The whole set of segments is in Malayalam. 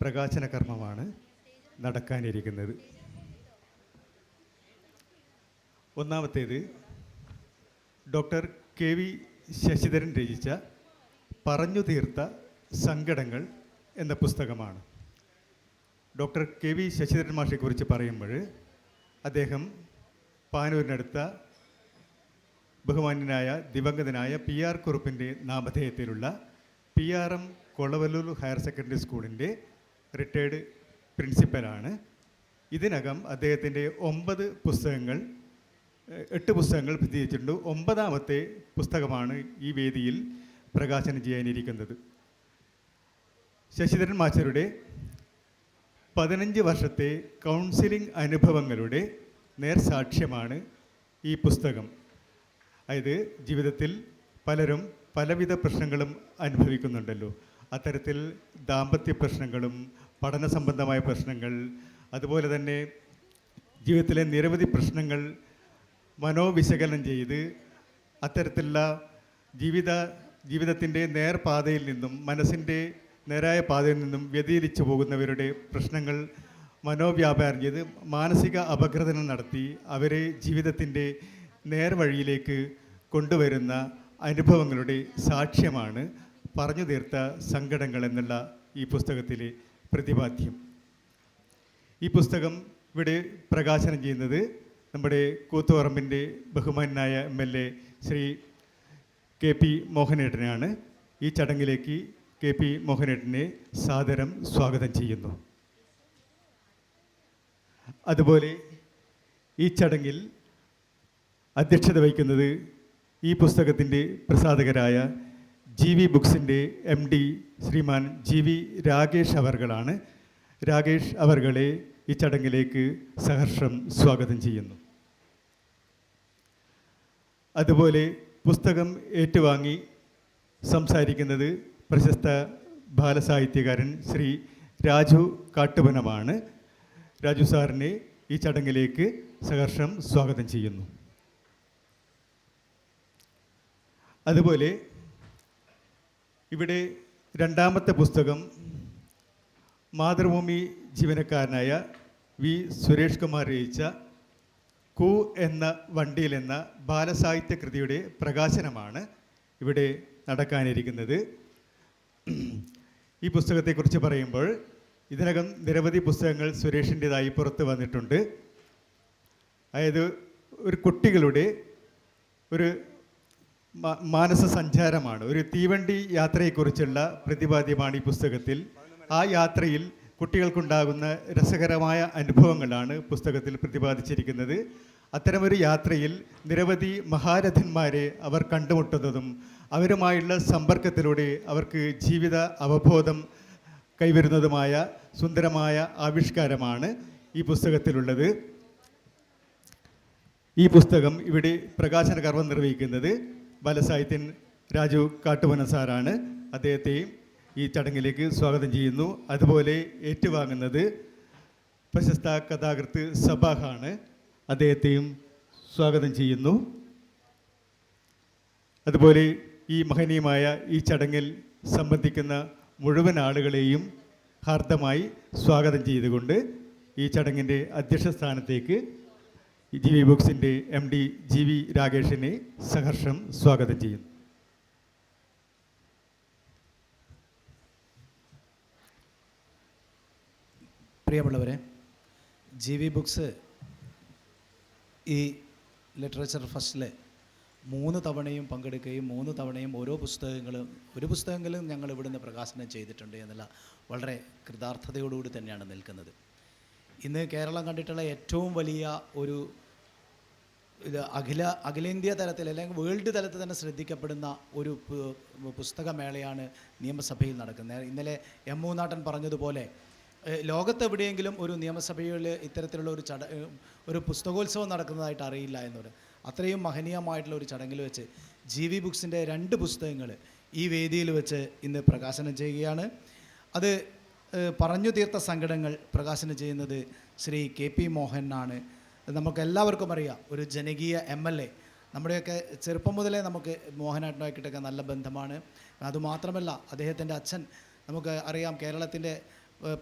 പ്രകാശന കർമ്മമാണ് നടക്കാനിരിക്കുന്നത്. ഒന്നാമത്തേത് ഡോക്ടർ കെ വി ശശിധരൻ രചിച്ച പറഞ്ഞു തീർത്ത സങ്കടങ്ങൾ എന്ന പുസ്തകമാണ്. ഡോക്ടർ കെ വി ശശിധരൻ മാഷെക്കുറിച്ച് പറയുമ്പോൾ അദ്ദേഹം പാനൂരിനടുത്ത ബഹുമാന്യനായ ദിവംഗതനായ പി ആർ കുറുപ്പിന്റെ നാമധേയത്തിലുള്ള P R M Kolavallur higher secondary സ്കൂളിന്റെ റിട്ടയർഡ് പ്രിൻസിപ്പലാണ്. ഇതിനകം അദ്ദേഹത്തിന്റെ ഒമ്പത് പുസ്തകങ്ങൾ എട്ട് പുസ്തകങ്ങൾ പ്രസിദ്ധീകരിച്ചിട്ടുണ്ട്. ഒമ്പതാമത്തെ പുസ്തകമാണ് ഈ വേദിയിൽ പ്രകാശനം ചെയ്യാനിരിക്കുന്നത്. ശശിധരൻ മാസ്റ്ററുടെ പതിനഞ്ച് വർഷത്തെ കൗൺസിലിംഗ് അനുഭവങ്ങളുടെ നേർസാക്ഷ്യമാണ് ഈ പുസ്തകം. അതായത് ജീവിതത്തിൽ പലരും പലവിധ പ്രശ്നങ്ങളും അനുഭവിക്കുന്നുണ്ടല്ലോ. അത്തരത്തിൽ ദാമ്പത്യ പ്രശ്നങ്ങളും പഠന സംബന്ധമായ പ്രശ്നങ്ങൾ അതുപോലെ തന്നെ ജീവിതത്തിലെ നിരവധി പ്രശ്നങ്ങൾ മനോവിശകലനം ചെയ്ത് അത്തരത്തിലുള്ള ജീവിത ജീവിതത്തിന്റെ നേർപാതയിൽ നിന്നും മനസ്സിന്റെ നേരായ പാതയിൽ നിന്നും വ്യതിരിച്ചു പോകുന്നവരുടെ പ്രശ്നങ്ങൾ മനോവ്യാപാരം ചെയ്ത് മാനസിക അപഗ്രഥനം നടത്തി അവരെ ജീവിതത്തിന്റെ നേർവഴിയിലേക്ക് കൊണ്ടുവരുന്ന അനുഭവങ്ങളുടെ സാക്ഷ്യമാണ് പറഞ്ഞു തീർത്ത സങ്കടങ്ങൾ എന്നുള്ള ഈ പുസ്തകത്തിലെ പ്രതിപാദ്യം. ഈ പുസ്തകം ഇവിടെ പ്രകാശനം ചെയ്യുന്നത് നമ്മുടെ കൂത്തുപറമ്പിന്റെ ബഹുമാനായ M L A Shri K P മോഹനേട്ടനാണ്. ഈ ചടങ്ങിലേക്ക് കെ പി മോഹനേട്ടനെ സാദരം സ്വാഗതം ചെയ്യുന്നു. അതുപോലെ ഈ ചടങ്ങിൽ അധ്യക്ഷത വഹിക്കുന്നത് ഈ പുസ്തകത്തിന്റെ പ്രസാധകരായ G V ബുക്സിന്റെ M D Shriman G V Rakesh അവർകളാണ്. Rakesh അവർകളെ ഈ ചടങ്ങിലേക്ക് സഹർഷം സ്വാഗതം ചെയ്യുന്നു. അതുപോലെ പുസ്തകം ഏറ്റുവാങ്ങി സംസാരിക്കുന്നത് പ്രശസ്ത ബാലസാഹിത്യകാരൻ ശ്രീ രാജു കാട്ടുവനമാണ് രാജു സാറിനെ ഈ ചടങ്ങിലേക്ക് സഹർഷം സ്വാഗതം ചെയ്യുന്നു. അതുപോലെ ഇവിടെ രണ്ടാമത്തെ പുസ്തകം മാതൃഭൂമി ജീവനക്കാരനായ വി സുരേഷ് കുമാർ രചിച്ച കു എന്ന വണ്ടിയിൽ എന്ന ബാലസാഹിത്യ കൃതിയുടെ പ്രകാശനമാണ് ഇവിടെ നടക്കാനിരിക്കുന്നത്. ഈ പുസ്തകത്തെക്കുറിച്ച് പറയുമ്പോൾ ഇതിനകം നിരവധി പുസ്തകങ്ങൾ സുരേഷിന്റെതായി പുറത്ത് വന്നിട്ടുണ്ട്. അതായത് ഒരു കുട്ടികളുടെ ഒരു മാനസ സഞ്ചാരമാണ്. ഒരു തീവണ്ടി യാത്രയെക്കുറിച്ചുള്ള പ്രതിപാദ്യമാണ് ഈ പുസ്തകത്തിൽ. ആ യാത്രയിൽ കുട്ടികൾക്കുണ്ടാകുന്ന രസകരമായ അനുഭവങ്ങളാണ് പുസ്തകത്തിൽ പ്രതിപാദിച്ചിരിക്കുന്നത്. അത്തരമൊരു യാത്രയിൽ നിരവധി മഹാരഥന്മാരെ അവർ കണ്ടുമുട്ടുന്നതും അവരുമായുള്ള സമ്പർക്കത്തിലൂടെ അവർക്ക് ജീവിത അവബോധം കൈവരുന്നതുമായ സുന്ദരമായ ആവിഷ്കാരമാണ് ഈ പുസ്തകത്തിലുള്ളത്. ഈ പുസ്തകം ഇവിടെ പ്രകാശന കർമ്മം നിർവഹിക്കുന്നത് ബാലസാഹിത്യൻ രാജു കാട്ടുവന സാറാണ്. അദ്ദേഹത്തെയും ഈ ചടങ്ങിലേക്ക് സ്വാഗതം ചെയ്യുന്നു. അതുപോലെ ഏറ്റുവാങ്ങുന്നത് പ്രശസ്ത കഥാകൃത്ത് സബാഹാണ്. അദ്ദേഹത്തെയും സ്വാഗതം ചെയ്യുന്നു. അതുപോലെ ഈ മഹനീയമായ ഈ ചടങ്ങിൽ സംബന്ധിക്കുന്ന മുഴുവൻ ആളുകളെയും ഹാർദമായി സ്വാഗതം ചെയ്തുകൊണ്ട് ഈ ചടങ്ങിന്റെ അധ്യക്ഷ സ്ഥാനത്തേക്ക് ജി വി ബുക്സിന്റെ എം ഡി ജി വി രാകേഷിനെ സഹർഷം സ്വാഗതം ചെയ്യുന്നു. പ്രിയമുള്ളവരെ ജി വി ബുക്സ് ഈ ലിറ്ററേച്ചർ ഫസ്റ്റിലെ മൂന്ന് തവണയും പങ്കെടുക്കുകയും മൂന്ന് തവണയും ഓരോ പുസ്തകങ്ങളും ഒരു പുസ്തകങ്ങളും ഞങ്ങൾ ഇവിടുന്ന് പ്രകാശനം ചെയ്തിട്ടുണ്ട് എന്നുള്ള വളരെ കൃതാർത്ഥതയോടുകൂടി തന്നെയാണ് നിൽക്കുന്നത്. ഇന്ന് കേരളം കണ്ടിട്ടുള്ള ഏറ്റവും വലിയ ഒരു ഇത് അഖില അഖിലേന്ത്യാ തലത്തിൽ അല്ലെങ്കിൽ വേൾഡ് തലത്തിൽ തന്നെ ശ്രദ്ധിക്കപ്പെടുന്ന ഒരു പുസ്തകമേളയാണ് നിയമസഭയിൽ നടക്കുന്നത്. ഇന്നലെ എം മൂന്നാട്ടൻ പറഞ്ഞതുപോലെ ലോകത്തെവിടെയെങ്കിലും ഒരു നിയമസഭയിൽ ഇത്തരത്തിലുള്ള ഒരു ചട ഒരു പുസ്തകോത്സവം നടക്കുന്നതായിട്ട് അറിയില്ല എന്നൊരു അത്രയും മഹനീയമായിട്ടുള്ള ഒരു ചടങ്ങിൽ വെച്ച് ജി വി ബുക്സിന്റെ രണ്ട് പുസ്തകങ്ങൾ ഈ വേദിയിൽ വെച്ച് ഇന്ന് പ്രകാശനം ചെയ്യുകയാണ്. അത് പറഞ്ഞു തീർത്ത സങ്കടങ്ങൾ പ്രകാശനം ചെയ്യുന്നത് ശ്രീ കെ പി മോഹനാണ് നമുക്ക് എല്ലാവർക്കും അറിയാം ഒരു ജനകീയ എം എൽ എ. നമ്മുടെയൊക്കെ ചെറുപ്പം മുതലേ നമുക്ക് മോഹനായിട്ടുമായിട്ടൊക്കെ നല്ല ബന്ധമാണ്. അതുമാത്രമല്ല അദ്ദേഹത്തിന്റെ അച്ഛൻ നമുക്ക് അറിയാം കേരളത്തിന്റെ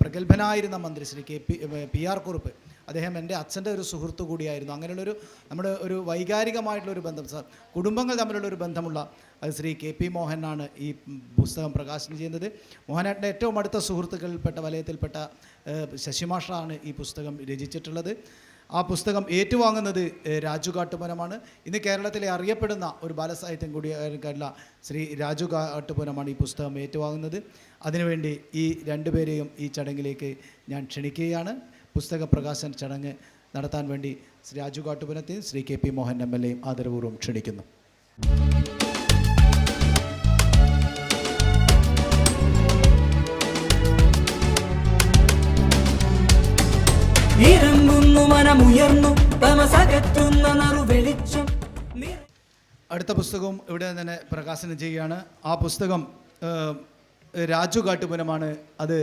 പ്രഗത്ഭനായിരുന്ന മന്ത്രി Shri K P P R Kurup. അദ്ദേഹം എന്റെ അച്ഛന്റെ ഒരു സുഹൃത്തു കൂടിയായിരുന്നു. അങ്ങനെയുള്ളൊരു നമ്മുടെ ഒരു വൈകാരികമായിട്ടുള്ളൊരു ബന്ധം സർ കുടുംബങ്ങൾ തമ്മിലുള്ള ഒരു ബന്ധമുള്ള ശ്രീ കെ പി മോഹനാണ് ഈ പുസ്തകം പ്രകാശനം ചെയ്യുന്നത്. മോഹനാട്ടിന്റെ ഏറ്റവും അടുത്ത സുഹൃത്തുക്കളിൽപ്പെട്ട വലയത്തിൽപ്പെട്ട ശശിമാഷാണ് ഈ പുസ്തകം രചിച്ചിട്ടുള്ളത്. ആ പുസ്തകം ഏറ്റുവാങ്ങുന്നത് രാജു കാട്ടുപുരമാണ്. ഇന്ന് കേരളത്തിലെ അറിയപ്പെടുന്ന ഒരു ബാലസാഹിത്യം കൂടിയായിട്ടുള്ള ശ്രീ രാജു കാട്ടുപുരമാണ് ഈ പുസ്തകം ഏറ്റുവാങ്ങുന്നത്. അതിനുവേണ്ടി ഈ രണ്ടുപേരെയും ഈ ചടങ്ങിലേക്ക് ഞാൻ ക്ഷണിക്കുകയാണ്. പുസ്തക പ്രകാശന ചടങ്ങ് നടത്താൻ വേണ്ടി Shri Raju കാട്ടുപുരത്തെയും Shri K P Mohan M L എയും ആദരപൂർവം ക്ഷണിക്കുന്നു. വെളിച്ചം അടുത്ത പുസ്തകവും ഇവിടെ തന്നെ പ്രകാശനം ചെയ്യുകയാണ്. ആ പുസ്തകം രാജു കാട്ടുപുരമാണ് അത്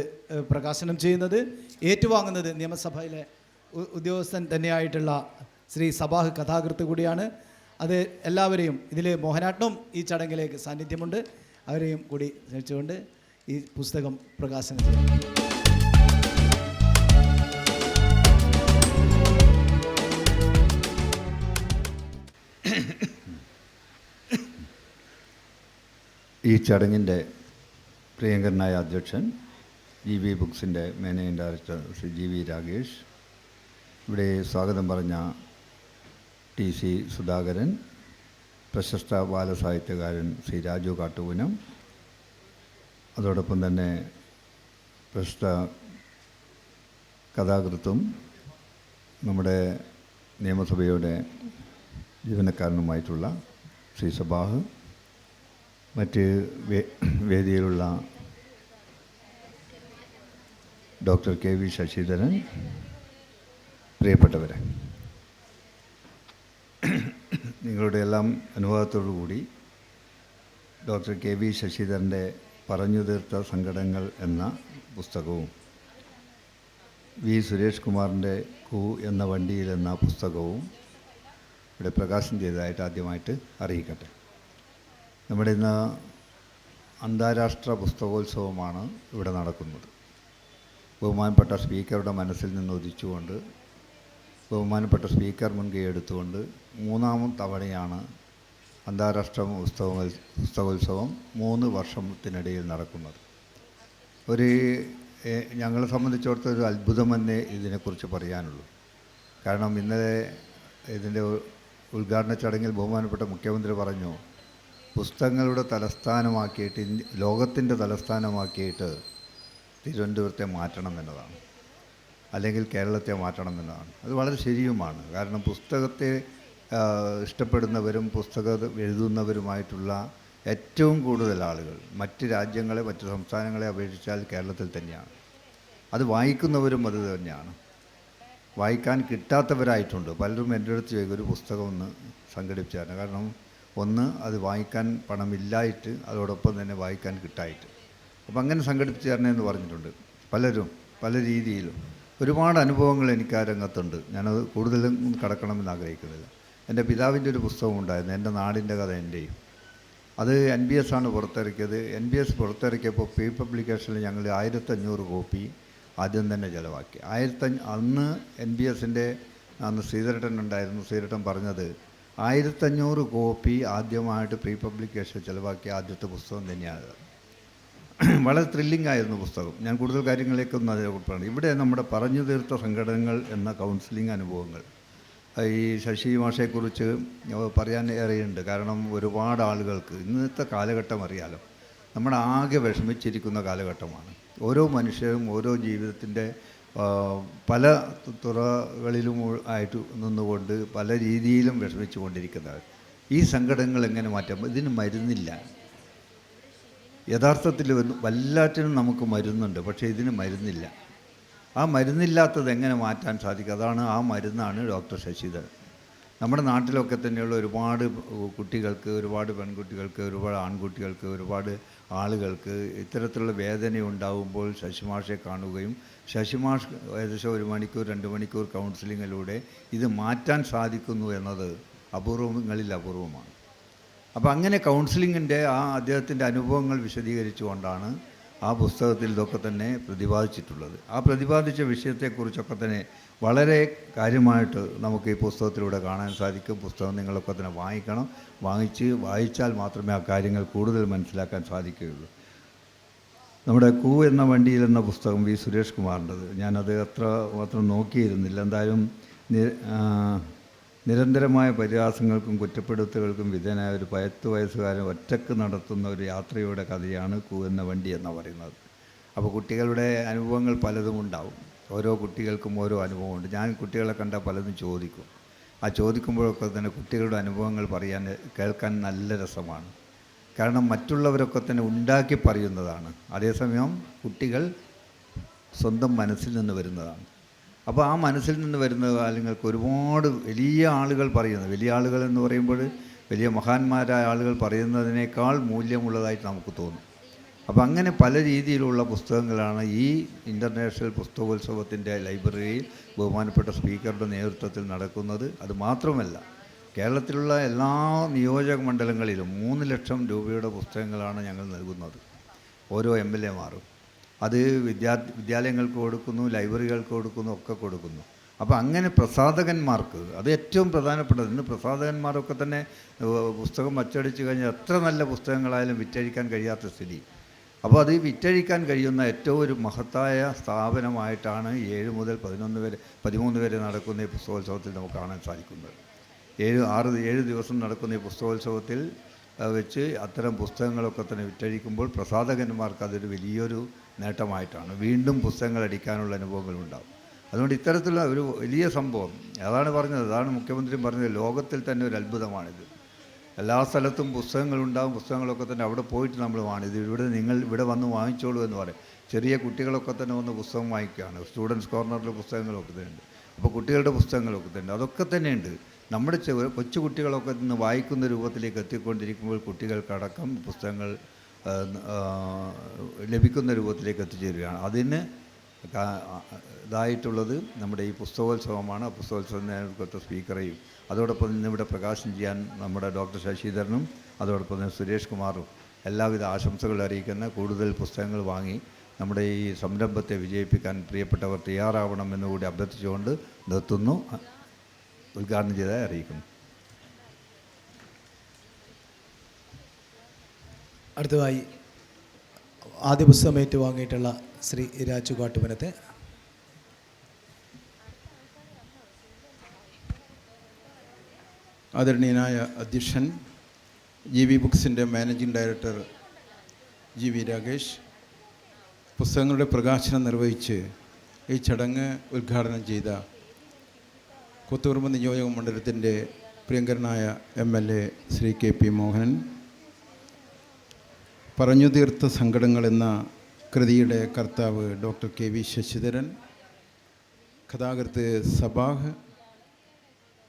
പ്രകാശനം ചെയ്യുന്നത്. ഏറ്റുവാങ്ങുന്നത് നിയമസഭയിലെ ഉദ്യോഗസ്ഥൻ തന്നെയായിട്ടുള്ള ശ്രീ സബാഹ് കഥാകൃത്ത് കൂടിയാണ്. അത് എല്ലാവരെയും ഇതിൽ മോഹനാട്ടനും ഈ ചടങ്ങിലേക്ക് സാന്നിധ്യമുണ്ട്. അവരെയും കൂടി ക്ഷണിച്ചുകൊണ്ട് ഈ പുസ്തകം പ്രകാശനം ചെയ്യാം. ഈ ചടങ്ങിന്റെ പ്രിയങ്കരനായ അധ്യക്ഷൻ G V ബുക്സിന്റെ managing director Shri G V Rakesh ഇവിടെ സ്വാഗതം പറഞ്ഞ ടി സി സുധാകരൻ പ്രശസ്ത ബാലസാഹിത്യകാരൻ ശ്രീ രാജു കാട്ടുപുനം അതോടൊപ്പം തന്നെ പ്രശസ്ത കഥാകൃത്തും നമ്മുടെ നിയമസഭയുടെ ജീവനക്കാരനുമായിട്ടുള്ള ശ്രീ സബാഹ് മറ്റ് വേദിയിലുള്ള ഡോക്ടർ കെ വി ശശിധരൻ പ്രിയപ്പെട്ടവരെ. നിങ്ങളുടെ എല്ലാം അനുഭവത്തോടു കൂടി ഡോക്ടർ കെ വി ശശിധരന്റെ പറഞ്ഞു തീർത്ത സങ്കടങ്ങൾ എന്ന പുസ്തകവും വി സുരേഷ് കുമാറിന്റെ കൂ എന്ന വണ്ടിയിൽ എന്ന പുസ്തകവും ഇവിടെ പ്രകാശനം ചെയ്തതായിട്ട് ആദ്യമായിട്ട് അറിയിക്കട്ടെ. നമ്മുടെ ഇന്ന് അന്താരാഷ്ട്ര പുസ്തകോത്സവമാണ് ഇവിടെ നടക്കുന്നത്. ബഹുമാനപ്പെട്ട സ്പീക്കറുടെ മനസ്സിൽ നിന്ന് ഉദിച്ചുകൊണ്ട് ബഹുമാനപ്പെട്ട സ്പീക്കർ മുൻകൈ എടുത്തുകൊണ്ട് മൂന്നാമത് തവണയാണ് അന്താരാഷ്ട്ര പുസ്തക പുസ്തകോത്സവം മൂന്ന് വർഷത്തിനിടയിൽ നടക്കുന്നത്. ഒരു ഞങ്ങളെ സംബന്ധിച്ചിടത്തോളം ഒരു അത്ഭുതമെന്നേ ഇതിനെക്കുറിച്ച് പറയാനുള്ളൂ. കാരണം ഇന്നലെ ഇതിന്റെ ഉദ്ഘാടന ചടങ്ങിൽ ബഹുമാനപ്പെട്ട മുഖ്യമന്ത്രി പറഞ്ഞു പുസ്തകങ്ങളുടെ തലസ്ഥാനമാക്കിയിട്ട് ലോകത്തിന്റെ തലസ്ഥാനമാക്കിയിട്ട് തിരുവനന്തപുരത്തെ മാറ്റണം എന്നതാണ്. അല്ലെങ്കിൽ കേരളത്തെ മാറ്റണം എന്നതാണ്. അത് വളരെ ശരിയുമാണ്. കാരണം പുസ്തകത്തെ ഇഷ്ടപ്പെടുന്നവരും പുസ്തകം എഴുതുന്നവരുമായിട്ടുള്ള ഏറ്റവും കൂടുതൽ ആളുകൾ മറ്റ് രാജ്യങ്ങളെ മറ്റ് സംസ്ഥാനങ്ങളെ അപേക്ഷിച്ചാൽ കേരളത്തിൽ തന്നെയാണ്. അത് വായിക്കുന്നവരും അത് തന്നെയാണ്. വായിക്കാൻ കിട്ടാത്തവരായിട്ടുണ്ട്. പലരും എന്റെ അടുത്ത് ഒരു പുസ്തകം ഒന്ന് സംഘടിപ്പിച്ചാണ് കാരണം ഒന്ന് അത് വായിക്കാൻ പണമില്ലായിട്ട് അതോടൊപ്പം തന്നെ വായിക്കാൻ കിട്ടായിട്ട്. അപ്പം അങ്ങനെ സംഘടിപ്പിച്ച് തരണമെന്ന് പറഞ്ഞിട്ടുണ്ട്. പലരും പല രീതിയിലും ഒരുപാട് അനുഭവങ്ങൾ എനിക്ക് ആ രംഗത്തുണ്ട്. ഞാനത് കൂടുതലും കടക്കണമെന്ന് ആഗ്രഹിക്കുന്നില്ല. എന്റെ പിതാവിന്റെ ഒരു പുസ്തകം ഉണ്ടായിരുന്നു. എന്റെ നാടിന്റെ കഥ എന്റെയും. അത് എൻ ബി എസ് ആണ് പുറത്തിറക്കിയത്. എൻ ബി എസ് പുറത്തിറക്കിയപ്പോൾ പ്രീ പബ്ലിക്കേഷനിൽ ഞങ്ങൾ ആയിരത്തഞ്ഞൂറ് കോപ്പി ആദ്യം തന്നെ ചിലവാക്കി. ആയിരത്തഞ്ഞ് അന്ന് എൻ ബി എസിന്റെ അന്ന് ശ്രീധരട്ടൻ ഉണ്ടായിരുന്നു. ശ്രീധരട്ടൻ പറഞ്ഞത് ആയിരത്തഞ്ഞൂറ് കോപ്പി ആദ്യമായിട്ട് പ്രീ പബ്ലിക്കേഷൻ ചിലവാക്കിയ ആദ്യത്തെ പുസ്തകം തന്നെയാണ്. വളരെ ത്രില്ലിംഗ് ആയിരുന്നു പുസ്തകം. ഞാൻ കൂടുതൽ കാര്യങ്ങളിലേക്കൊന്നും അതിനെ അതിനെക്കുറിപ്പാണ് ഇവിടെ നമ്മുടെ പറഞ്ഞു തീർത്ത സംഘടനകൾ എന്ന കൗൺസിലിംഗ് അനുഭവങ്ങൾ. ഈ ശശി മാഷയെക്കുറിച്ച് പറയാൻ ഏറെയുണ്ട്. കാരണം ഒരുപാട് ആളുകൾക്ക് ഇന്നത്തെ കാലഘട്ടം അറിയാലോ നമ്മുടെ ആകെ വിഷമിച്ചിരിക്കുന്ന കാലഘട്ടമാണ്. ഓരോ മനുഷ്യരും ഓരോ ജീവിതത്തിന്റെ പല തുറകളിലും ആയിട്ട് നിന്നുകൊണ്ട് പല രീതിയിലും വിഷമിച്ചു കൊണ്ടിരിക്കുന്നവർ ഈ സങ്കടങ്ങൾ എങ്ങനെ മാറ്റാം? ഇതിന് മരുന്നില്ല. യഥാർത്ഥത്തിൽ വല്ലാറ്റിനും നമുക്ക് മരുന്നുണ്ട് പക്ഷേ ഇതിന് മരുന്നില്ല. ആ മരുന്നില്ലാത്തത് എങ്ങനെ മാറ്റാൻ സാധിക്കും? അതാണ് ആ മരുന്നാണ് ഡോക്ടർ ശശിധരൻ. നമ്മുടെ നാട്ടിലൊക്കെ തന്നെയുള്ള ഒരുപാട് കുട്ടികൾക്ക് ഒരുപാട് പെൺകുട്ടികൾക്ക് ഒരുപാട് ആൺകുട്ടികൾക്ക് ഒരുപാട് ആളുകൾക്ക് ഇത്തരത്തിലുള്ള വേദന ഉണ്ടാകുമ്പോൾ ശശിമാഷെ കാണുകയും ശശിമാഷ് ഏകദേശം ഒരു മണിക്കൂർ രണ്ട് മണിക്കൂർ കൗൺസിലിങ്ങിലൂടെ ഇത് മാറ്റാൻ സാധിക്കുന്നു എന്നത് അപൂർവങ്ങളിൽ അപൂർവമാണ്. അപ്പോൾ അങ്ങനെ കൗൺസിലിങ്ങിന്റെ ആ അദ്ദേഹത്തിന്റെ അനുഭവങ്ങൾ വിശദീകരിച്ചുകൊണ്ടാണ് ആ പുസ്തകത്തിൽ ഇതൊക്കെ തന്നെ പ്രതിപാദിച്ചിട്ടുള്ളത്. ആ പ്രതിപാദിച്ച വിഷയത്തെക്കുറിച്ചൊക്കെ തന്നെ വളരെ കാര്യമായിട്ട് നമുക്ക് ഈ പുസ്തകത്തിലൂടെ കാണാൻ സാധിക്കും. പുസ്തകം നിങ്ങളൊക്കെ തന്നെ വാങ്ങിക്കണം. വാങ്ങിച്ച് വായിച്ചാൽ മാത്രമേ ആ കാര്യങ്ങൾ കൂടുതൽ മനസ്സിലാക്കാൻ സാധിക്കുകയുള്ളൂ. നമ്മുടെ കൂ എന്ന വണ്ടിയിൽ എന്ന പുസ്തകം വി സുരേഷ് കുമാറിന്റെത്. ഞാനത് അത്ര മാത്രം നോക്കിയിരുന്നില്ല. എന്തായാലും നിരന്തരമായ പരിഹാസങ്ങൾക്കും കുറ്റപ്പെടുത്തലുകൾക്കും വിധേയനായ ഒരു പയത്ത് വയസ്സുകാരൻ ഒറ്റയ്ക്ക് നടത്തുന്ന ഒരു യാത്രയുടെ കഥയാണ് കൂ എന്ന വണ്ടി എന്ന് പറയുന്നത്. അപ്പോൾ കുട്ടികളുടെ അനുഭവങ്ങൾ പലതും ഉണ്ടാവും. ഓരോ കുട്ടികൾക്കും ഓരോ അനുഭവമുണ്ട്. ഞാൻ കുട്ടികളെ കണ്ടാൽ പലതും ചോദിക്കും. ആ ചോദിക്കുമ്പോഴൊക്കെ തന്നെ കുട്ടികളുടെ അനുഭവങ്ങൾ പറയാൻ കേൾക്കാൻ നല്ല രസമാണ്. കാരണം മറ്റുള്ളവരൊക്കെ തന്നെ ഉണ്ടാക്കി പറയുന്നതാണ്. അതേസമയം കുട്ടികൾ സ്വന്തം മനസ്സിൽ നിന്ന് വരുന്നതാണ്. അപ്പോൾ ആ മനസ്സിൽ നിന്ന് വരുന്ന കാര്യങ്ങൾക്ക് ഒരുപാട് വലിയ ആളുകൾ പറയുന്നത്. വലിയ ആളുകൾ എന്ന് പറയുമ്പോൾ വലിയ മഹാന്മാരായ ആളുകൾ പറയുന്നതിനേക്കാൾ മൂല്യമുള്ളതായിട്ട് നമുക്ക് തോന്നും. അപ്പോൾ അങ്ങനെ പല രീതിയിലുള്ള പുസ്തകങ്ങളാണ് ഈ ഇന്റർനാഷണൽ പുസ്തകോത്സവത്തിന്റെ ലൈബ്രറിയിൽ ബഹുമാനപ്പെട്ട സ്പീക്കറുടെ നേതൃത്വത്തിൽ നടക്കുന്നത്. അത് മാത്രമല്ല കേരളത്തിലുള്ള എല്ലാ നിയോജക മണ്ഡലങ്ങളിലും മൂന്ന് ലക്ഷം രൂപയുടെ പുസ്തകങ്ങളാണ് ഞങ്ങൾ നൽകുന്നത്. ഓരോ എം എൽ എമാരും. അത് വിദ്യാ വിദ്യാലയങ്ങൾക്ക് കൊടുക്കുന്നു ലൈബ്രറികൾക്ക് കൊടുക്കുന്നു ഒക്കെ കൊടുക്കുന്നു. അപ്പോൾ അങ്ങനെ പ്രസാധകന്മാർക്ക് അത് ഏറ്റവും പ്രധാനപ്പെട്ടത് ഇന്ന് പ്രസാധകന്മാരൊക്കെ തന്നെ പുസ്തകം അച്ചടിച്ച് കഴിഞ്ഞാൽ എത്ര നല്ല പുസ്തകങ്ങളായാലും വിറ്റഴിക്കാൻ കഴിയാത്ത സ്ഥിതി. അപ്പോൾ അത് വിറ്റഴിക്കാൻ കഴിയുന്ന ഏറ്റവും ഒരു മഹത്തായ സ്ഥാപനമായിട്ടാണ് ഏഴ് മുതൽ പതിനൊന്ന് വരെ പതിമൂന്ന് വരെ നടക്കുന്ന ഈ പുസ്തകോത്സവത്തിൽ നമുക്ക് കാണാൻ സാധിക്കുന്നത്. ഏഴ് ആറ് ഏഴ് ദിവസം നടക്കുന്ന ഈ പുസ്തകോത്സവത്തിൽ വെച്ച് അത്തരം പുസ്തകങ്ങളൊക്കെ തന്നെ വിറ്റഴിക്കുമ്പോൾ പ്രസാധകന്മാർക്ക് അതൊരു വലിയൊരു നേട്ടമായിട്ടാണ്. വീണ്ടും പുസ്തകങ്ങൾ അടിക്കാനുള്ള അനുഭവങ്ങളുണ്ടാവും അതുകൊണ്ട് ഇത്തരത്തിലുള്ള ഒരു വലിയ സംഭവം അതാണ് പറഞ്ഞത് അതാണ് മുഖ്യമന്ത്രി പറഞ്ഞത് ലോകത്തിൽ തന്നെ ഒരു അത്ഭുതമാണിത്. എല്ലാ സ്ഥലത്തും പുസ്തകങ്ങളുണ്ടാവും പുസ്തകങ്ങളൊക്കെ തന്നെ അവിടെ പോയിട്ട് നമ്മൾ വാങ്ങി. ഇവിടെ നിങ്ങൾ ഇവിടെ വന്ന് വാങ്ങിച്ചോളൂ എന്ന് പറയും. ചെറിയ കുട്ടികളൊക്കെ തന്നെ വന്ന് പുസ്തകം വാങ്ങിക്കുകയാണ്. സ്റ്റുഡൻസ് കോർണറിൽ പുസ്തകങ്ങളൊക്കെ തന്നെ ഉണ്ട്. അപ്പോൾ കുട്ടികളുടെ പുസ്തകങ്ങളൊക്കെ തന്നെ അതൊക്കെ തന്നെയുണ്ട് നമ്മുടെ കൊച്ചു കുട്ടികളൊക്കെ നിന്ന് വായിക്കുന്ന രൂപത്തിലേക്ക് എത്തിക്കൊണ്ടിരിക്കുമ്പോൾ കുട്ടികൾക്കടക്കം പുസ്തകങ്ങൾ ലഭിക്കുന്ന രൂപത്തിലേക്ക് എത്തിച്ചേരുകയാണ്. അതിന് ഇതായിട്ടുള്ളത് നമ്മുടെ ഈ പുസ്തകോത്സവമാണ്. ആ പുസ്തകോത്സവം സ്പീക്കറേയും സ്പീക്കറെയും അതോടൊപ്പം നിന്ന് ഇവിടെ പ്രകാശനം ചെയ്യാൻ നമ്മുടെ ഡോക്ടർ ശശിധരനും അതോടൊപ്പം തന്നെ സുരേഷ് കുമാറും എല്ലാവിധ ആശംസകൾ അറിയിക്കുന്ന കൂടുതൽ പുസ്തകങ്ങൾ വാങ്ങി നമ്മുടെ ഈ സംരംഭത്തെ വിജയിപ്പിക്കാൻ പ്രിയപ്പെട്ടവർ തയ്യാറാവണം കൂടി അഭ്യർത്ഥിച്ചുകൊണ്ട് നിർത്തുന്നു. ഉദ്ഘാടനം ചെയ്തായി അറിയിക്കുന്നു. അടുത്തതായി ആദ്യ പുസ്തകം ഏറ്റുവാങ്ങിയിട്ടുള്ള ശ്രീ രാജു കാട്ടുപനത്തെ ആദരണീയനായ അധ്യക്ഷൻ G V ബുക്സിന്റെ managing director G V Rakesh പുസ്തകങ്ങളുടെ പ്രകാശനം നിർവഹിച്ച് ഈ ചടങ്ങ് ഉദ്ഘാടനം ചെയ്ത കൊത്തുകുറുമ്പ് നിയോജക മണ്ഡലത്തിന്റെ പ്രിയങ്കരനായ M L A Shri K P Mohanan. പറഞ്ഞു തീർത്ത സങ്കടങ്ങൾ എന്ന കൃതിയുടെ കർത്താവ് ഡോക്ടർ കെ വി ശശിധരൻ. കഥാകൃത്ത് സബാഹ്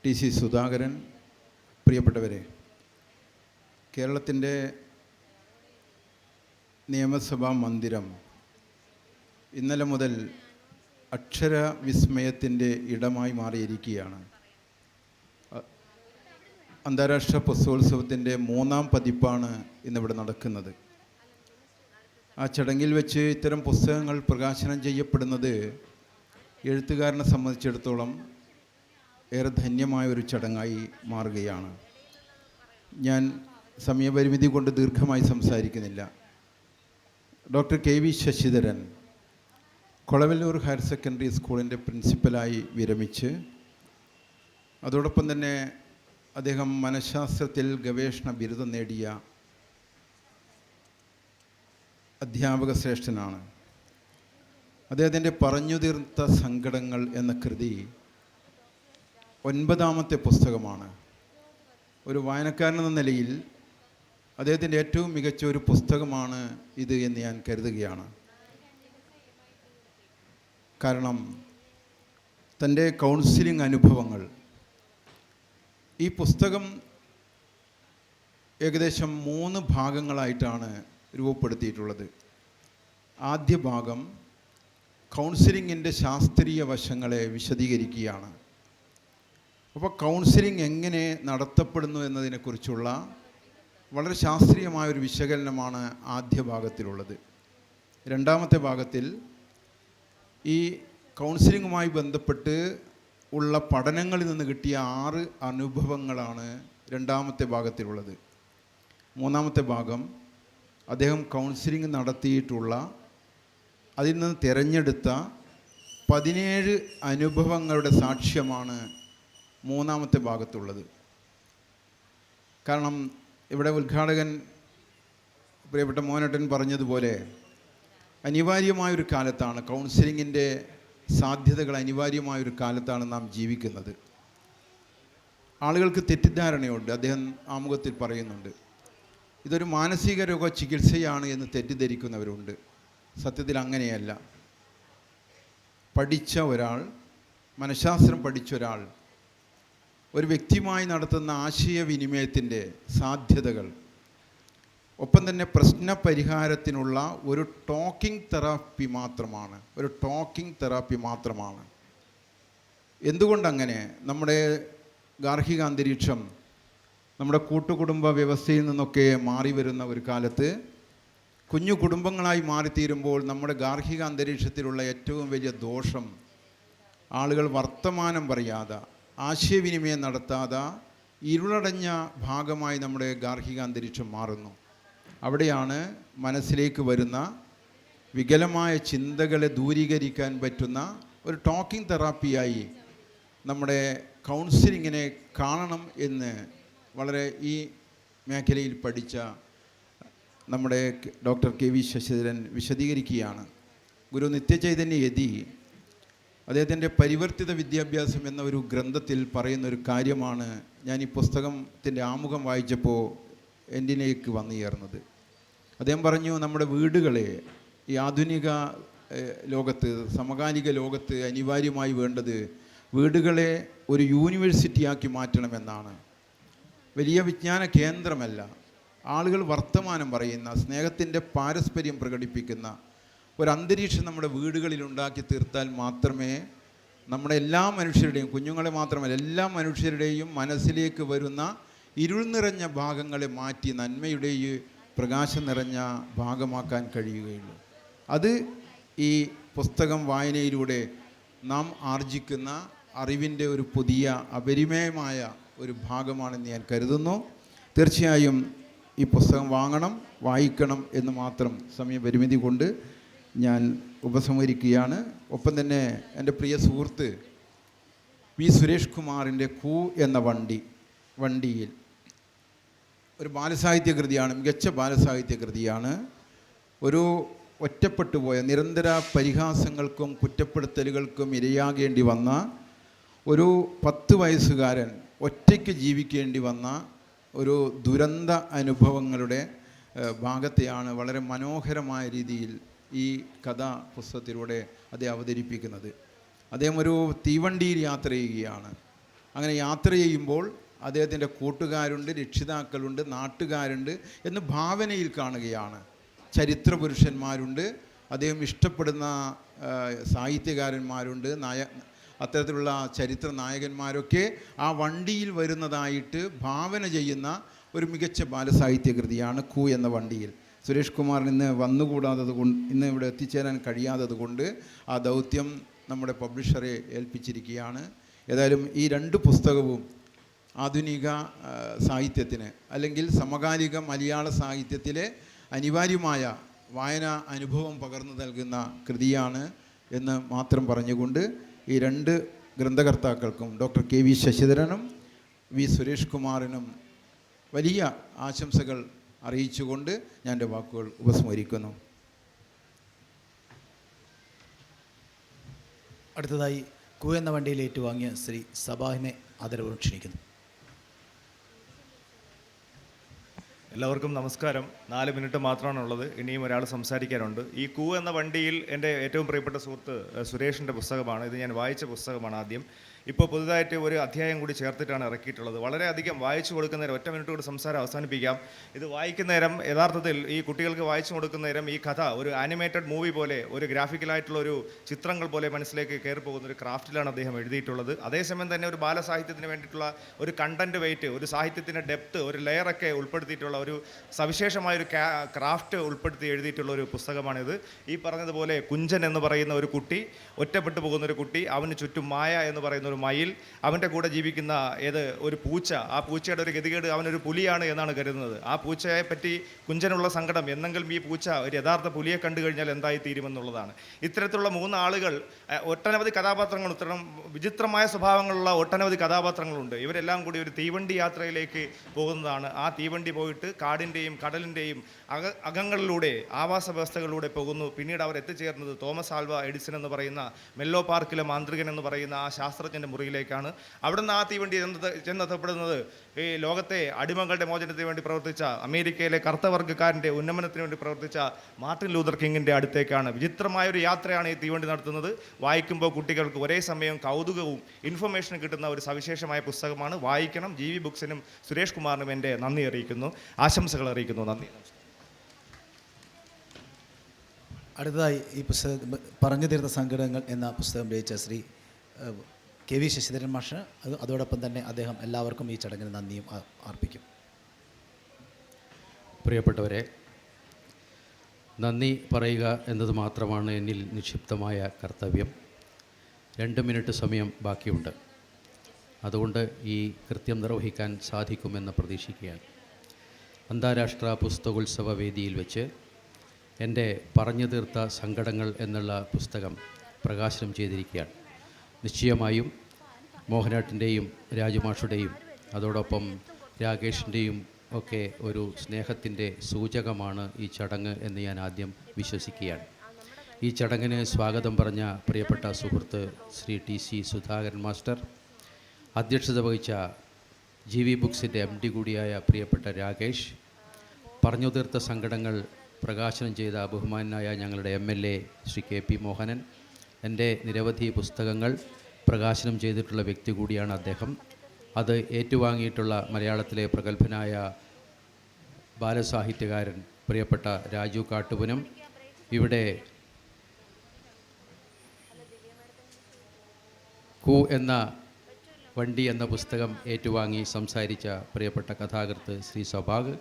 ടി സി സുധാകരൻ. പ്രിയപ്പെട്ടവരെ കേരളത്തിന്റെ നിയമസഭാ മന്ദിരം ഇന്നലെ മുതൽ അക്ഷര വിസ്മയത്തിന്റെ ഇടമായി മാറിയിരിക്കുകയാണ്. അന്താരാഷ്ട്ര പുസ്തകോത്സവത്തിന്റെ മൂന്നാം പതിപ്പാണ് ഇന്നിവിടെ നടക്കുന്നത്. ആ ചടങ്ങിൽ വെച്ച് ഇത്തരം പുസ്തകങ്ങൾ പ്രകാശനം ചെയ്യപ്പെടുന്നത് എഴുത്തുകാരനെ സംബന്ധിച്ചിടത്തോളം ഏറെ ധന്യമായ ഒരു ചടങ്ങായി മാറുകയാണ്. ഞാൻ സമയപരിമിതി കൊണ്ട് ദീർഘമായി സംസാരിക്കുന്നില്ല. Doctor K V Sasidharan Kolavallur higher secondary സ്കൂളിന്റെ പ്രിൻസിപ്പലായി വിരമിച്ച് അതോടൊപ്പം തന്നെ അദ്ദേഹം മനഃശാസ്ത്രത്തിൽ ഗവേഷണ ബിരുദം നേടിയ അധ്യാപക ശ്രേഷ്ഠനാണ്. അദ്ദേഹത്തിന്റെ പറഞ്ഞു തീർത്ത സങ്കടങ്ങൾ എന്ന കൃതി ഒൻപതാമത്തെ പുസ്തകമാണ്. ഒരു വായനക്കാരൻ എന്ന നിലയിൽ അദ്ദേഹത്തിന്റെ ഏറ്റവും മികച്ച ഒരു പുസ്തകമാണ് ഇത് എന്ന് ഞാൻ കരുതുകയാണ്. കാരണം തന്റെ കൗൺസിലിംഗ് അനുഭവങ്ങൾ ഈ പുസ്തകം ഏകദേശം മൂന്ന് ഭാഗങ്ങളായിട്ടാണ് രൂപപ്പെടുത്തിയിട്ടുള്ളത്. ആദ്യ ഭാഗം കൗൺസിലിങ്ങിന്റെ ശാസ്ത്രീയ വശങ്ങളെ വിശദീകരിക്കുകയാണ്. അപ്പോൾ കൗൺസിലിംഗ് എങ്ങനെ നടത്തപ്പെടുന്നു എന്നതിനെക്കുറിച്ചുള്ള വളരെ ശാസ്ത്രീയമായ ഒരു വിശകലനമാണ് ആദ്യ ഭാഗത്തിലുള്ളത്. രണ്ടാമത്തെ ഭാഗത്തിൽ ഈ കൗൺസിലിങ്ങുമായി ബന്ധപ്പെട്ട് ഉള്ള പഠനങ്ങളിൽ നിന്ന് കിട്ടിയ ആറ് അനുഭവങ്ങളാണ് രണ്ടാമത്തെ ഭാഗത്തിലുള്ളത്. മൂന്നാമത്തെ ഭാഗം അദ്ദേഹം കൗൺസിലിംഗ് നടത്തിയിട്ടുള്ള അതിൽ നിന്ന് തിരഞ്ഞെടുത്ത പതിനേഴ് അനുഭവങ്ങളുടെ സാക്ഷ്യമാണ് മൂന്നാമത്തെ ഭാഗത്തുള്ളത്. കാരണം ഇവിടെ ഉദ്ഘാടകൻ പ്രിയപ്പെട്ട മോനട്ടൻ പറഞ്ഞതുപോലെ അനിവാര്യമായൊരു കാലത്താണ് കൗൺസിലിങ്ങിന്റെ സാധ്യതകൾ അനിവാര്യമായൊരു കാലത്താണ് നാം ജീവിക്കുന്നത്. ആളുകൾക്ക് തെറ്റിദ്ധാരണയുണ്ട് അദ്ദേഹം ആമുഖത്തിൽ പറയുന്നുണ്ട്. ഇതൊരു മാനസിക രോഗ ചികിത്സയാണ് എന്ന് തെറ്റിദ്ധരിക്കുന്നവരുണ്ട്. സത്യത്തിൽ അങ്ങനെയല്ല. പഠിച്ച ഒരാൾ മനഃശാസ്ത്രം പഠിച്ച ഒരാൾ ഒരു വ്യക്തിയുമായി നടത്തുന്ന ആശയവിനിമയത്തിന്റെ സാധ്യതകൾ. ഒപ്പം തന്നെ പ്രശ്ന പരിഹാരത്തിനുള്ള ഒരു ടോക്കിംഗ് തെറാപ്പി മാത്രമാണ്. ഒരു ടോക്കിംഗ് തെറാപ്പി മാത്രമാണ്. എന്തുകൊണ്ടങ്ങനെ നമ്മുടെ ഗാർഹിക അന്തരീക്ഷം നമ്മുടെ കൂട്ടുകുടുംബ വ്യവസ്ഥയിൽ നിന്നൊക്കെ മാറി വരുന്ന ഒരു കാലത്ത് കുഞ്ഞു കുടുംബങ്ങളായി മാറിത്തീരുമ്പോൾ നമ്മുടെ ഗാർഹിക അന്തരീക്ഷത്തിലുള്ള ഏറ്റവും വലിയ ദോഷം ആളുകൾ വർത്തമാനം പറയാതെ ആശയവിനിമയം നടത്താതെ ഇരുളടഞ്ഞ ഭാഗമായി നമ്മുടെ ഗാർഹിക അന്തരീക്ഷം മാറുന്നു. അവിടെയാണ് മനസ്സിലേക്ക് വരുന്ന വികലമായ ചിന്തകളെ ദൂരീകരിക്കാൻ പറ്റുന്ന ഒരു ടോക്കിംഗ് തെറാപ്പിയായി നമ്മുടെ കൗൺസിലിങ്ങിനെ കാണണം എന്ന് വളരെ ഈ മേഖലയിൽ പഠിച്ച നമ്മുടെ ഡോക്ടർ കെ വി ശശിധരൻ വിശദീകരിക്കുകയാണ്. ഗുരു നിത്യചൈതന്യ യതി അദ്ദേഹത്തിന്റെ പരിവർത്തിത വിദ്യാഭ്യാസം എന്ന ഒരു ഗ്രന്ഥത്തിൽ പറയുന്ന ഒരു കാര്യമാണ് ഞാൻ ഈ പുസ്തകത്തിന്റെ ആമുഖം വായിച്ചപ്പോൾ എന്റിനേക്ക് വന്നു ചേർന്നത്. അദ്ദേഹം പറഞ്ഞു നമ്മുടെ വീടുകളെ ഈ ആധുനിക ലോകത്ത് സമകാലിക ലോകത്ത് അനിവാര്യമായി വേണ്ടത് വീടുകളെ ഒരു യൂണിവേഴ്സിറ്റിയാക്കി മാറ്റണമെന്നാണ്. വലിയ വിജ്ഞാന കേന്ദ്രമല്ല ആളുകൾ വർത്തമാനം പറയുന്ന സ്നേഹത്തിന്റെ പാരസ്പര്യം പ്രകടിപ്പിക്കുന്ന ഒരു അന്തരീക്ഷം നമ്മുടെ വീടുകളിൽ ഉണ്ടാക്കി തീർത്താൽ മാത്രമേ നമ്മുടെ എല്ലാ മനുഷ്യരുടെയും കുഞ്ഞുങ്ങളെ മാത്രമല്ല എല്ലാ മനുഷ്യരുടെയും മനസ്സിലേക്ക് വരുന്ന ഇരുൾ നിറഞ്ഞ ഭാഗങ്ങളെ മാറ്റി നന്മയുടെയും പ്രകാശം നിറഞ്ഞ ഭാഗമാക്കാൻ കഴിയുകയുള്ളൂ. അത് ഈ പുസ്തകം വായനയിലൂടെ നാം ആർജിക്കുന്ന അറിവിന്റെ ഒരു പുതിയ അപരിമയമായ ഒരു ഭാഗമാണെന്ന് ഞാൻ കരുതുന്നു. തീർച്ചയായും ഈ പുസ്തകം വാങ്ങണം വായിക്കണം എന്ന് മാത്രം സമയപരിമിതി കൊണ്ട് ഞാൻ ഉപസംഹരിക്കുകയാണ്. ഒപ്പം തന്നെ എന്റെ പ്രിയ സുഹൃത്ത് വി സുരേഷ് കുമാറിന്റെ കൂ എന്ന വണ്ടി വണ്ടിയിൽ. ഒരു ബാലസാഹിത്യ കൃതിയാണ് മികച്ച ബാലസാഹിത്യ കൃതിയാണ്. ഒരു ഒറ്റപ്പെട്ടു പോയ നിരന്തര പരിഹാസങ്ങൾക്കും കുറ്റപ്പെടുത്തലുകൾക്കും ഇരയാകേണ്ടി വന്ന ഒരു പത്ത് വയസ്സുകാരൻ ഒറ്റയ്ക്ക് ജീവിക്കേണ്ടി വന്ന ഒരു ദുരന്ത അനുഭവങ്ങളുടെ ഭാഗത്തെയാണ് വളരെ മനോഹരമായ രീതിയിൽ ഈ കഥാ പുസ്തകത്തിലൂടെ അദ്ദേഹം അവതരിപ്പിക്കുന്നത്. അദ്ദേഹം ഒരു തീവണ്ടിയിൽ യാത്ര ചെയ്യുകയാണ്. അങ്ങനെ യാത്ര ചെയ്യുമ്പോൾ അദ്ദേഹത്തിന്റെ കൂട്ടുകാരുണ്ട് രക്ഷിതാക്കളുണ്ട് നാട്ടുകാരുണ്ട് എന്ന് ഭാവനയിൽ കാണുകയാണ്. ചരിത്ര പുരുഷന്മാരുണ്ട് അദ്ദേഹം ഇഷ്ടപ്പെടുന്ന സാഹിത്യകാരന്മാരുണ്ട് നായ അത്തരത്തിലുള്ള ചരിത്ര നായകന്മാരൊക്കെ ആ വണ്ടിയിൽ വരുന്നതായിട്ട് ഭാവന ചെയ്യുന്ന ഒരു മികച്ച ബാലസാഹിത്യ കൃതിയാണ് കൂ എന്ന വണ്ടിയിൽ. സുരേഷ് കുമാറിന് ഇന്ന് വന്നുകൂടാത്തത് കൊണ്ട് ഇന്ന് ഇവിടെ എത്തിച്ചേരാൻ കഴിയാത്തത് കൊണ്ട് ആ ദൗത്യം നമ്മുടെ പബ്ലിഷറെ ഏൽപ്പിച്ചിരിക്കുകയാണ്. ഏതായാലും ഈ രണ്ട് പുസ്തകവും ആധുനിക സാഹിത്യത്തിന് അല്ലെങ്കിൽ സമകാലിക മലയാള സാഹിത്യത്തിലെ അനിവാര്യമായ വായന അനുഭവം പകർന്നു നൽകുന്ന കൃതിയാണ് എന്ന് മാത്രം പറഞ്ഞുകൊണ്ട് ഈ രണ്ട് ഗ്രന്ഥകർത്താക്കൾക്കും ഡോക്ടർ കെ വി ശശിധരനും വി സുരേഷ് കുമാറിനും വലിയ ആശംസകൾ അറിയിച്ചുകൊണ്ട് ഞാൻ എന്റെ വാക്കുകൾ ഉപസ്മരിക്കുന്നു അടുത്തതായി കൂ എന്ന വണ്ടിയിൽ ഏറ്റുവാങ്ങിയ ശ്രീ സബാഹിനെ ആദരവ് ക്ഷണിക്കുന്നു. എല്ലാവർക്കും നമസ്കാരം. നാല് മിനിറ്റ് മാത്രമാണ് ഉള്ളത് ഇനിയും ഒരാൾ സംസാരിക്കാനുണ്ട്. ഈ കൂ എന്ന വണ്ടിയിൽ എന്റെ ഏറ്റവും പ്രിയപ്പെട്ട സുഹൃത്ത് സുരേഷിന്റെ പുസ്തകമാണ്. ഇത് ഞാൻ വായിച്ച പുസ്തകമാണ് ആദ്യം. ഇപ്പോൾ പുതുതായിട്ട് ഒരു അധ്യായം കൂടി ചേർത്തിട്ടാണ് ഇറക്കിയിട്ടുള്ളത്. വളരെയധികം വായിച്ചു കൊടുക്കുന്ന നേരം ഒറ്റ മിനിറ്റ് കൂടി സംസാരം അവസാനിപ്പിക്കാം. ഇത് വായിക്കുന്നേരം യഥാർത്ഥത്തിൽ ഈ കുട്ടികൾക്ക് വായിച്ചു കൊടുക്കുന്ന നേരം ഈ കഥ ഒരു ആനിമേറ്റഡ് മൂവി പോലെ ഒരു ഗ്രാഫിക്കലായിട്ടുള്ള ഒരു ചിത്രങ്ങൾ പോലെ മനസ്സിലേക്ക് കയറി പോകുന്ന ഒരു ക്രാഫ്റ്റിലാണ് അദ്ദേഹം എഴുതിയിട്ടുള്ളത്. അതേസമയം തന്നെ ഒരു ബാലസാഹിത്യത്തിന് വേണ്ടിയിട്ടുള്ള ഒരു കണ്ടന്റ് വെയിറ്റ് ഒരു സാഹിത്യത്തിന്റെ ഡെപ്ത് ഒരു ലെയറൊക്കെ ഉൾപ്പെടുത്തിയിട്ടുള്ള ഒരു സവിശേഷമായ ഒരു ക്രാഫ്റ്റ് ഉൾപ്പെടുത്തി എഴുതിയിട്ടുള്ള ഒരു പുസ്തകമാണിത്. ഈ പറഞ്ഞതുപോലെ കുഞ്ചൻ എന്ന് പറയുന്ന ഒരു കുട്ടി ഒറ്റപ്പെട്ടു പോകുന്ന ഒരു കുട്ടി അവന് ചുറ്റും മായ എന്ന് പറയുന്ന ഒരു മയിൽ അവന്റെ കൂടെ ജീവിക്കുന്ന ഏത് ഒരു പൂച്ച ആ പൂച്ചയുടെ ഒരു ഗതികേട് അവനൊരു പുലിയാണ് എന്നാണ് കരുതുന്നത്. ആ പൂച്ചയെ പറ്റി കുഞ്ചനുള്ള സങ്കടം എന്നെങ്കിലും ഈ പൂച്ച ഒരു യഥാർത്ഥ പുലിയെ കണ്ടു കഴിഞ്ഞാൽ എന്തായി തീരുമെന്നുള്ളതാണ്. ഇത്തരത്തിലുള്ള മൂന്ന് ആളുകൾ ഒട്ടനവധി കഥാപാത്രങ്ങൾ ഇത്തരം വിചിത്രമായ സ്വഭാവങ്ങളുള്ള ഒട്ടനവധി കഥാപാത്രങ്ങളുണ്ട്. ഇവരെല്ലാം കൂടി ഒരു തീവണ്ടി യാത്രയിലേക്ക് പോകുന്നതാണ്. ആ തീവണ്ടി പോയിട്ട് കാടിന്റെയും കടലിന്റെയും അക അകങ്ങളിലൂടെ ആവാസ വ്യവസ്ഥകളിലൂടെ പോകുന്നു. പിന്നീട് അവർ എത്തിച്ചേർന്നത് തോമസ് ആൽവ എഡിസൺ എന്ന് പറയുന്ന മെല്ലോ പാർക്കിലെ മാന്ത്രികൻ എന്ന് പറയുന്ന ആ ശാസ്ത്രജ്ഞന്റെ മുറിയിലേക്കാണ്. അവിടുന്ന് ആ തീവണ്ടി ചെന്നത് ചെന്നെത്തപ്പെടുന്നത് ഈ ലോകത്തെ അടിമകളുടെ മോചനത്തിന് വേണ്ടി പ്രവർത്തിച്ച അമേരിക്കയിലെ കറുത്തവർഗക്കാരന്റെ ഉന്നമനത്തിന് വേണ്ടി പ്രവർത്തിച്ച മാർട്ടിൻ ലൂതർ കിങ്ങിന്റെ അടുത്തേക്കാണ്. വിചിത്രമായ ഒരു യാത്രയാണ് ഈ തീവണ്ടി നടത്തുന്നത്. വായിക്കുമ്പോൾ കുട്ടികൾക്ക് ഒരേ സമയം കൗതുകവും ഇൻഫർമേഷനും കിട്ടുന്ന ഒരു സവിശേഷമായ പുസ്തകമാണ്. വായിക്കണം. ജി വി ബുക്സിനും സുരേഷ് കുമാറിനും എന്റെ നന്ദി അറിയിക്കുന്നു. ആശംസകൾ അറിയിക്കുന്നു. നന്ദി. അടുത്തതായി ഈ പുസ്തകം പറഞ്ഞു തീർത്ത സങ്കടങ്ങൾ എന്ന പുസ്തകം രചിച്ച ശ്രീ കെ വി ശശിധരൻ മാഷ്. അത് അതോടൊപ്പം തന്നെ അദ്ദേഹം എല്ലാവർക്കും ഈ ചടങ്ങിന് നന്ദിയും അർപ്പിക്കും. പ്രിയപ്പെട്ടവരെ നന്ദി പറയുക എന്നത് മാത്രമാണ് എന്നിൽ നിക്ഷിപ്തമായ കർത്തവ്യം. രണ്ട് മിനിറ്റ് സമയം ബാക്കിയുണ്ട്. അതുകൊണ്ട് ഈ കൃത്യം നിർവഹിക്കാൻ സാധിക്കുമെന്ന് പ്രതീക്ഷിക്കുകയാണ്. അന്താരാഷ്ട്ര പുസ്തകോത്സവ വേദിയിൽ വെച്ച് എന്റെ പറഞ്ഞു തീർത്ത സങ്കടങ്ങൾ എന്നുള്ള പുസ്തകം പ്രകാശനം ചെയ്തിരിക്കുകയാണ്. നിശ്ചയമായും മോഹനാട്ടിന്റെയും രാജുമാഷുടെയും അതോടൊപ്പം രാകേഷിന്റെയും ഒക്കെ ഒരു സ്നേഹത്തിന്റെ സൂചകമാണ് ഈ ചടങ്ങ് എന്ന് ഞാൻ ആദ്യം വിശ്വസിക്കുകയാണ്. ഈ ചടങ്ങിന് സ്വാഗതം പറഞ്ഞ പ്രിയപ്പെട്ട സുഹൃത്ത് Shri T C Sudhakaran master അധ്യക്ഷത വഹിച്ച ജി വി ബുക്സിന്റെ എം ഡി കൂടിയായ പ്രിയപ്പെട്ട രാകേഷ് പറഞ്ഞു തീർത്ത സങ്കടങ്ങൾ പ്രകാശനം ചെയ്ത ബഹുമാനായ ഞങ്ങളുടെ M L A Shri K P Mohanan എന്റെ നിരവധി പുസ്തകങ്ങൾ പ്രകാശനം ചെയ്തിട്ടുള്ള വ്യക്തി കൂടിയാണ് അദ്ദേഹം. അത് ഏറ്റുവാങ്ങിയിട്ടുള്ള മലയാളത്തിലെ പ്രഗത്ഭനായ ബാലസാഹിത്യകാരൻ പ്രിയപ്പെട്ട രാജു കാട്ടുപുനം. ഇവിടെ കു എന്ന വണ്ടി എന്ന പുസ്തകം ഏറ്റുവാങ്ങി സംസാരിച്ച പ്രിയപ്പെട്ട കഥാകൃത്ത് ശ്രീ സ്വഭാഗ്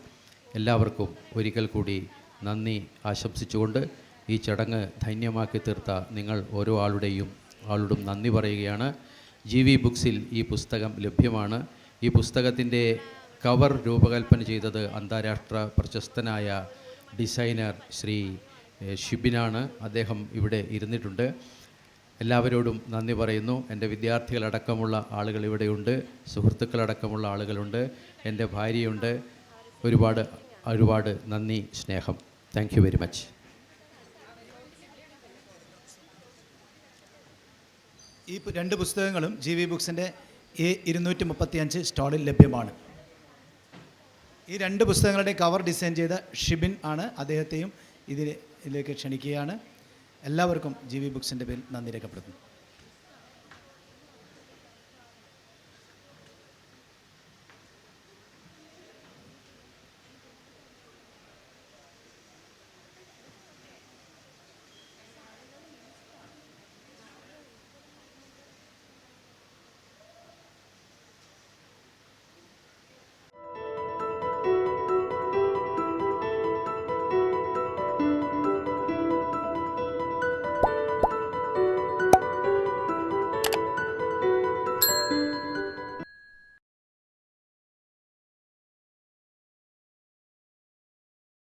എല്ലാവർക്കും ഒരിക്കൽ കൂടി നന്ദി ആശംസിച്ചുകൊണ്ട് ഈ ചടങ്ങ് ധന്യമാക്കി തീർത്ത നിങ്ങൾ ഓരോ ആളുടെയും ആളോടും നന്ദി പറയുകയാണ്. ജി വി ബുക്സിൽ ഈ പുസ്തകം ലഭ്യമാണ്. ഈ പുസ്തകത്തിന്റെ കവർ രൂപകൽപ്പന ചെയ്തത് അന്താരാഷ്ട്ര പ്രശസ്തനായ ഡിസൈനർ ശ്രീ ഷിബിനാണ്. അദ്ദേഹം ഇവിടെ ഇരുന്നിട്ടുണ്ട്. എല്ലാവരോടും നന്ദി പറയുന്നു. എന്റെ വിദ്യാർത്ഥികളടക്കമുള്ള ആളുകൾ ഇവിടെയുണ്ട്. സുഹൃത്തുക്കളടക്കമുള്ള ആളുകളുണ്ട്. എന്റെ ഭാര്യയുണ്ട്. ഒരുപാട് ഒരുപാട് നന്ദി സ്നേഹം. താങ്ക് യു വെരി മച്ച് ഈ രണ്ട് പുസ്തകങ്ങളും ജി വി ബുക്സിന്റെ എ ഇരുന്നൂറ്റി മുപ്പത്തി അഞ്ച് സ്റ്റാളിൽ ലഭ്യമാണ്. ഈ രണ്ട് പുസ്തകങ്ങളുടെ കവർ ഡിസൈൻ ചെയ്ത ഷിബിൻ ആണ് അദ്ദേഹത്തെയും ഇതിലേക്ക് ക്ഷണിക്കുകയാണ്. എല്ലാവർക്കും ജി വി ബുക്സിന്റെ പേരിൽ നന്ദി രേഖപ്പെടുത്തുന്നു.